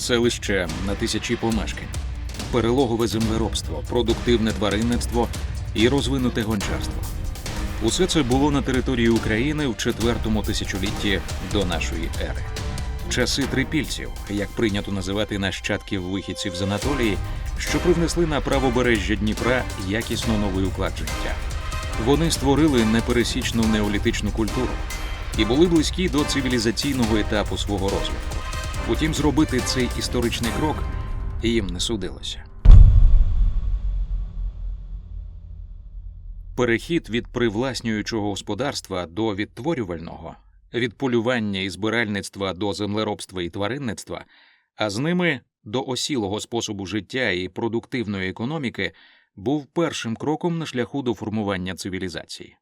селище на тисячі помешкань, перелогове землеробство, продуктивне тваринництво і розвинуте гончарство. Усе це було на території України в четвертому тисячолітті до нашої ери. Часи трипільців, як прийнято називати нащадків вихідців з Анатолії, що привнесли на правобережжя Дніпра якісно новий уклад життя. Вони створили непересічну неолітичну культуру і були близькі до цивілізаційного етапу свого розвитку. Утім, зробити цей історичний крок їм не судилося. Перехід від привласнюючого господарства до відтворювального, від полювання і збиральництва до землеробства і тваринництва, а з ними до осілого способу життя і продуктивної економіки був першим кроком на шляху до формування цивілізації.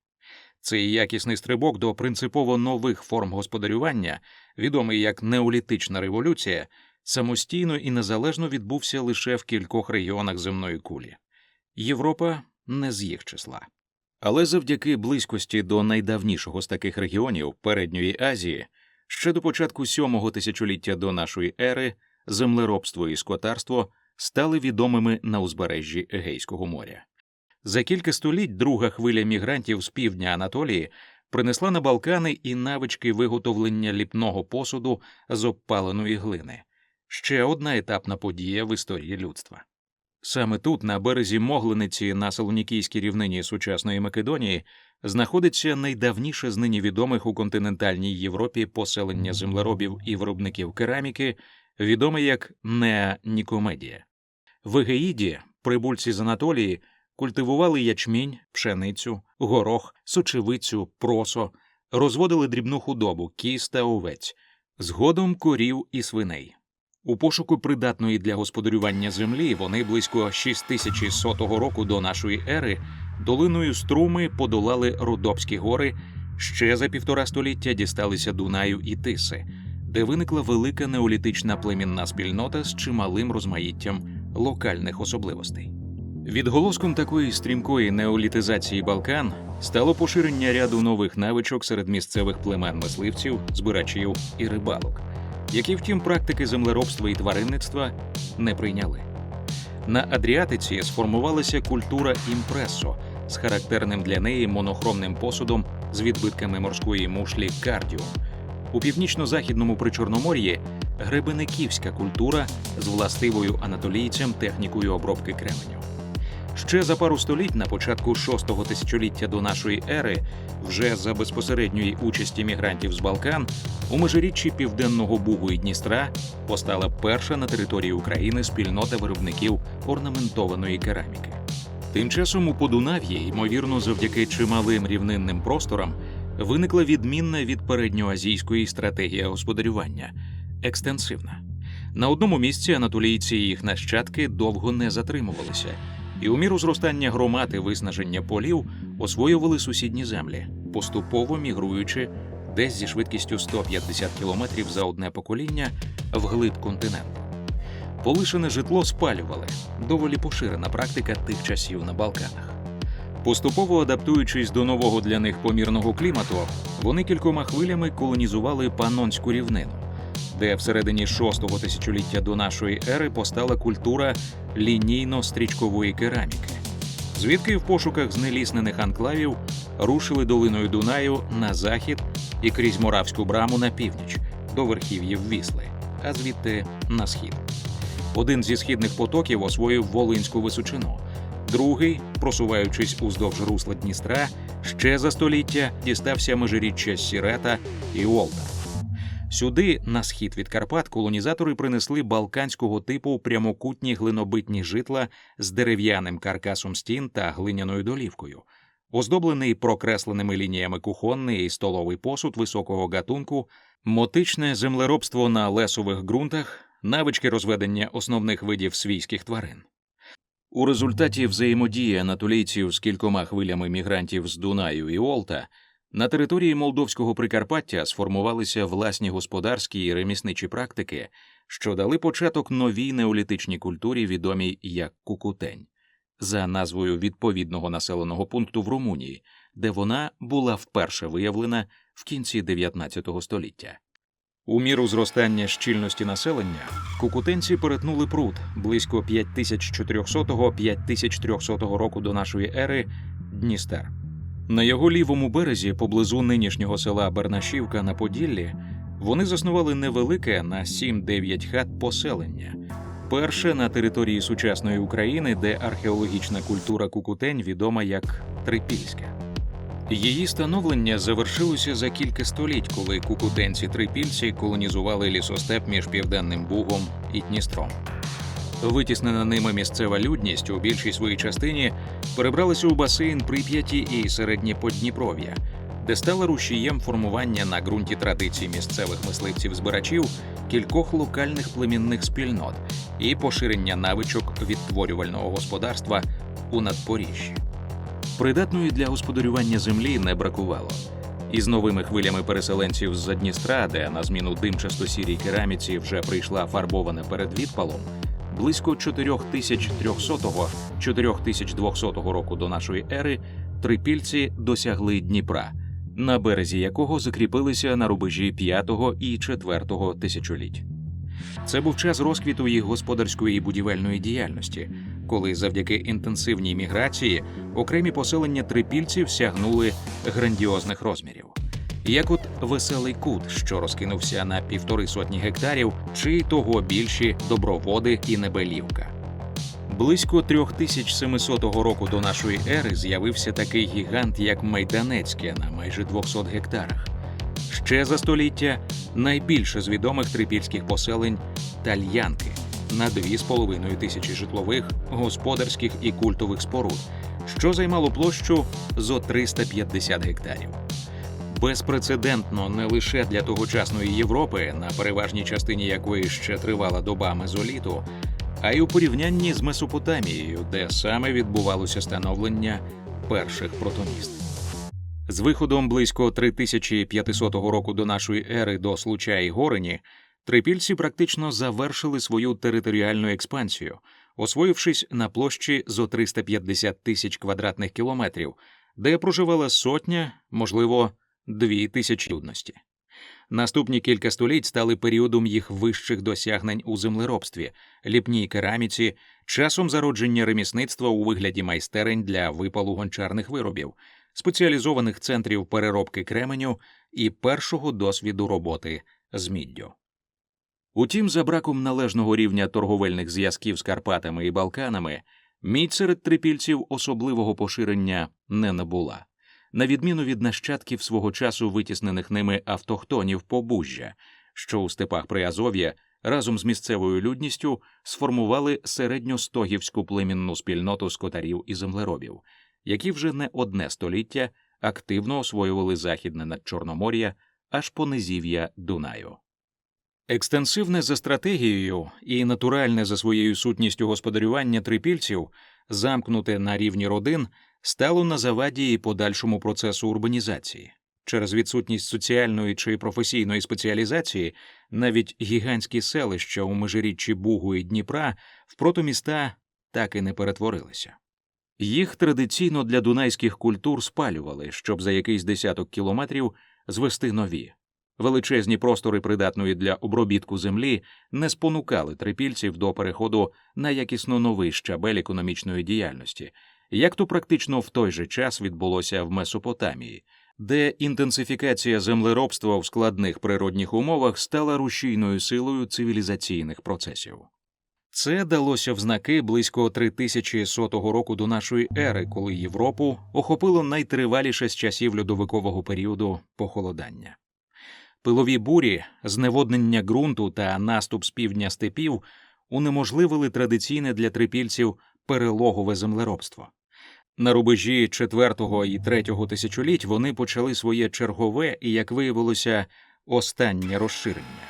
Цей якісний стрибок до принципово нових форм господарювання, відомий як неолітична революція, самостійно і незалежно відбувся лише в кількох регіонах земної кулі. Європа не з їх числа. Але завдяки близькості до найдавнішого з таких регіонів Передньої Азії, ще до початку сьомого тисячоліття до нашої ери землеробство і скотарство стали відомими на узбережжі Егейського моря. За кілька століть друга хвиля мігрантів з півдня Анатолії принесла на Балкани і навички виготовлення ліпного посуду з обпаленої глини ще одна етапна подія в історії людства. Саме тут, на березі Моглениці на Солонікійській рівнині сучасної Македонії, знаходиться найдавніше з нині відомих у континентальній Європі поселення землеробів і виробників кераміки, відоме як Неа-Нікомедія. В Егеїді прибульці з Анатолії культивували ячмінь, пшеницю, горох, сочевицю, просо, розводили дрібну худобу, кіз та овець, згодом корів і свиней. У пошуку придатної для господарювання землі вони близько 6100 року до нашої ери долиною струми подолали Рудопські гори, ще за півтора століття дісталися Дунаю і Тиси, де виникла велика неолітична племінна спільнота з чималим розмаїттям локальних особливостей. Відголоском такої стрімкої неолітизації Балкан стало поширення ряду нових навичок серед місцевих племен мисливців, збирачів і рибалок які, втім, практики землеробства і тваринництва не прийняли. На Адріатиці сформувалася культура імпресо з характерним для неї монохромним посудом з відбитками морської мушлі кардіо. У північно-західному причорномор'ї гребениківська культура з властивою анатолійцям технікою обробки кременю. Ще за пару століть на початку шостого тисячоліття до нашої ери, вже за безпосередньої участі мігрантів з Балкан, у межиріччі Південного Бугу і Дністра постала перша на території України спільнота виробників орнаментованої кераміки. Тим часом у Подунав'ї, ймовірно, завдяки чималим рівнинним просторам, виникла відмінна від передньоазійської стратегія господарювання екстенсивна. На одному місці анатолійці і їх нащадки довго не затримувалися і у міру зростання громад і виснаження полів освоювали сусідні землі, поступово мігруючи десь зі швидкістю 150 км за одне покоління вглиб континенту. Полишене житло спалювали доволі поширена практика тих часів на Балканах. Поступово адаптуючись до нового для них помірного клімату, вони кількома хвилями колонізували Панонську рівнину де всередині шостого тисячоліття до нашої ери постала культура лінійно-стрічкової кераміки, звідки в пошуках знеліснених анклавів рушили долиною Дунаю на захід і крізь Моравську браму на північ до верхів'їв Вісли, а звідти на схід. Один зі східних потоків освоїв Волинську височину, другий, просуваючись уздовж русла Дністра, ще за століття дістався межиріччя Сірета і Олта. Сюди, на схід від Карпат, колонізатори принесли балканського типу прямокутні глинобитні житла з дерев'яним каркасом стін та глиняною долівкою, оздоблений прокресленими лініями кухонний і столовий посуд високого гатунку, мотичне землеробство на лесових ґрунтах, навички розведення основних видів свійських тварин. У результаті взаємодії анатолійців з кількома хвилями мігрантів з Дунаю і Олта. На території Молдовського Прикарпаття сформувалися власні господарські і ремісничі практики, що дали початок новій неолітичній культурі, відомій як Кукутень, за назвою відповідного населеного пункту в Румунії, де вона була вперше виявлена в кінці 19 століття. У міру зростання щільності населення кукутенці перетнули пруд близько 5400-5300 року до нашої ери Дністер. На його лівому березі, поблизу нинішнього села Бернашівка на Поділлі, вони заснували невелике на 7-9 хат поселення. Перше на території сучасної України, де археологічна культура кукутень відома як Трипільська. Її становлення завершилося за кілька століть, коли кукутенці трипільці колонізували лісостеп між Південним Бугом і Дністром. Витіснена ними місцева людність у більшій своїй частині перебралася у басейн Прип'яті і середнє Подніпров'я, де стала рушієм формування на ґрунті традицій місцевих мисливців-збирачів кількох локальних племінних спільнот і поширення навичок відтворювального господарства у надпоріжжі. Придатної для господарювання землі не бракувало. Із новими хвилями переселенців з Дністра, де на зміну димчасто-сірій кераміці вже прийшла фарбована перед відпалом, близько 4300-4200 року до нашої ери трипільці досягли Дніпра, на березі якого закріпилися на рубежі 5 і 4 тисячоліть. Це був час розквіту їх господарської і будівельної діяльності, коли завдяки інтенсивній міграції окремі поселення трипільців сягнули грандіозних розмірів. Як от веселий кут, що розкинувся на півтори сотні гектарів, чи того більші доброводи і небелівка. Близько 3700 року до нашої ери з'явився такий гігант, як Майданецьке, на майже 200 гектарах. Ще за століття найбільше з відомих трипільських поселень тальянки на 2,5 тисячі житлових, господарських і культових споруд, що займало площу зо 350 гектарів. Безпрецедентно не лише для тогочасної Європи, на переважній частині якої ще тривала доба мезоліту, а й у порівнянні з Месопотамією, де саме відбувалося становлення перших протоміст. З виходом близько 3500 року до нашої ери до Случа і Горені трипільці практично завершили свою територіальну експансію, освоївшись на площі зо 350 тисяч квадратних кілометрів, де проживала сотня, можливо, дві тисячі людності. Наступні кілька століть стали періодом їх вищих досягнень у землеробстві, ліпній кераміці, часом зародження ремісництва у вигляді майстерень для випалу гончарних виробів, спеціалізованих центрів переробки кременю і першого досвіду роботи з міддю. Утім, за браком належного рівня торговельних зв'язків з Карпатами і Балканами, мідь серед трипільців особливого поширення не набула на відміну від нащадків свого часу витіснених ними автохтонів побужжя, що у степах Приазов'я разом з місцевою людністю сформували середньостогівську племінну спільноту скотарів і землеробів, які вже не одне століття активно освоювали західне надчорномор'я аж по низів'я Дунаю. Екстенсивне за стратегією і натуральне за своєю сутністю господарювання трипільців, замкнуте на рівні родин, стало на заваді і подальшому процесу урбанізації. Через відсутність соціальної чи професійної спеціалізації навіть гігантські селища у межиріччі Бугу і Дніпра в протоміста так і не перетворилися. Їх традиційно для дунайських культур спалювали, щоб за якийсь десяток кілометрів звести нові. Величезні простори, придатної для обробітку землі, не спонукали трипільців до переходу на якісно новий щабель економічної діяльності, як то практично в той же час відбулося в Месопотамії, де інтенсифікація землеробства в складних природних умовах стала рушійною силою цивілізаційних процесів. Це далося в знаки близько 3100 року до нашої ери, коли Європу охопило найтриваліше з часів льодовикового періоду похолодання. Пилові бурі, зневоднення ґрунту та наступ з півдня степів унеможливили традиційне для трипільців перелогове землеробство. На рубежі четвертого і третього тисячоліть вони почали своє чергове і, як виявилося, останнє розширення.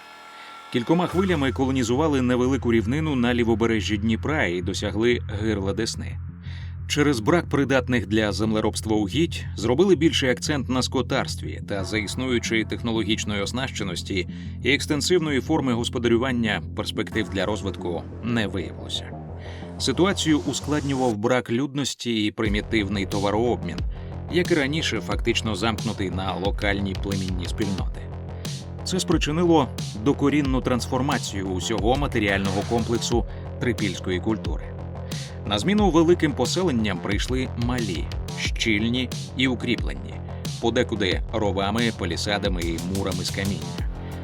Кількома хвилями колонізували невелику рівнину на лівобережжі Дніпра і досягли гирла Десни. Через брак придатних для землеробства угідь зробили більший акцент на скотарстві та за існуючої технологічної оснащеності і екстенсивної форми господарювання перспектив для розвитку не виявилося. Ситуацію ускладнював брак людності і примітивний товарообмін, як і раніше, фактично замкнутий на локальні племінні спільноти. Це спричинило докорінну трансформацію усього матеріального комплексу трипільської культури. На зміну великим поселенням прийшли малі, щільні і укріплені, подекуди ровами, палісадами і мурами з каміння,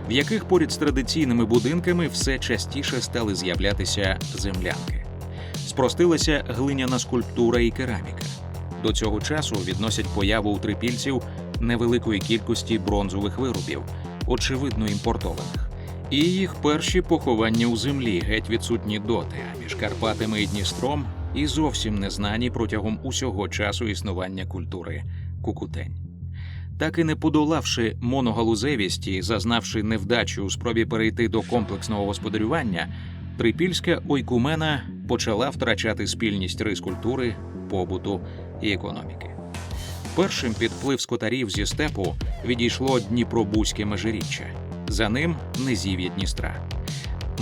в яких поряд з традиційними будинками все частіше стали з'являтися землянки. Спростилася глиняна скульптура і кераміка. До цього часу відносять появу у трипільців невеликої кількості бронзових виробів, очевидно імпортованих. І їх перші поховання у землі геть відсутні доти, а між Карпатами і Дністром і зовсім не знані протягом усього часу існування культури кукутень. Так і не подолавши моногалузевість і зазнавши невдачу у спробі перейти до комплексного господарювання, трипільська ойкумена почала втрачати спільність рис культури, побуту і економіки. Першим під вплив скотарів зі степу відійшло Дніпробузьке межиріччя, за ним низів'я Дністра.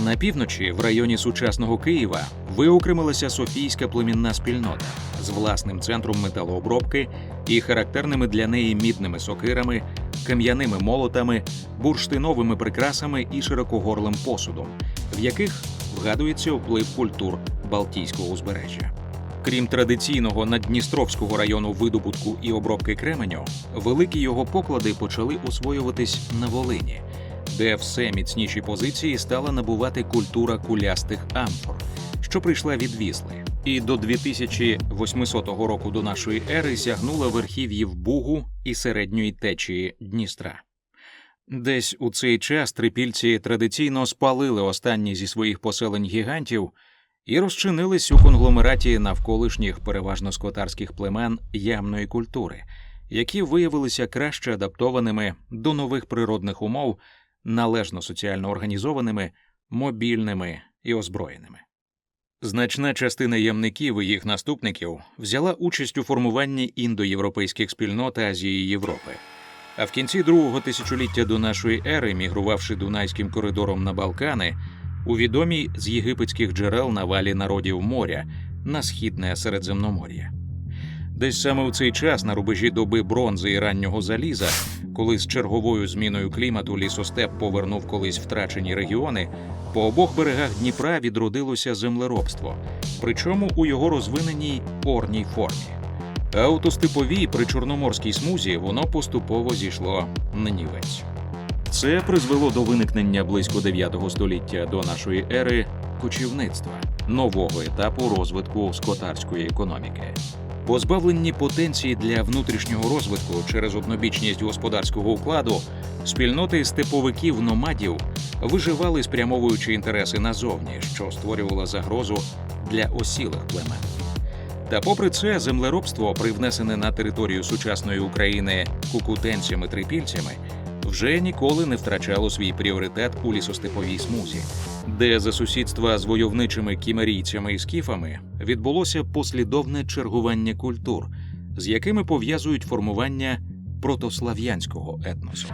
На півночі, в районі сучасного Києва, виокремилася Софійська племінна спільнота з власним центром металообробки і характерними для неї мідними сокирами, кам'яними молотами, бурштиновими прикрасами і широкогорлим посудом, в яких вгадується вплив культур Балтійського узбережжя. Крім традиційного наддністровського району видобутку і обробки кременю, великі його поклади почали освоюватись на Волині, де все міцніші позиції стала набувати культура кулястих амфор, що прийшла від Вісли, і до 2800 року до нашої ери сягнула верхів'їв Бугу і середньої течії Дністра. Десь у цей час трипільці традиційно спалили останні зі своїх поселень гігантів і розчинились у конгломераті навколишніх переважно скотарських племен ямної культури, які виявилися краще адаптованими до нових природних умов, належно соціально організованими, мобільними і озброєними. Значна частина ямників і їх наступників взяла участь у формуванні індоєвропейських спільнот Азії і Європи. А в кінці другого тисячоліття до нашої ери, мігрувавши Дунайським коридором на Балкани, у відомій з єгипетських джерел навалі народів моря на східне Середземномор'я. Десь саме у цей час, на рубежі доби бронзи і раннього заліза, коли з черговою зміною клімату лісостеп повернув колись втрачені регіони, по обох берегах Дніпра відродилося землеробство, причому у його розвиненій орній формі. А у тостеповій причорноморській смузі воно поступово зійшло на нівець. Це призвело до виникнення близько 9 століття до нашої ери кочівництва, нового етапу розвитку скотарської економіки. Позбавлені потенції для внутрішнього розвитку через однобічність господарського укладу, спільноти степовиків-номадів виживали, спрямовуючи інтереси назовні, що створювало загрозу для осілих племен. Та попри це, землеробство, привнесене на територію сучасної України кукутенцями-трипільцями, вже ніколи не втрачало свій пріоритет у лісостеповій смузі, де за сусідства з войовничими кімерійцями і скіфами відбулося послідовне чергування культур, з якими пов'язують формування протослав'янського етносу.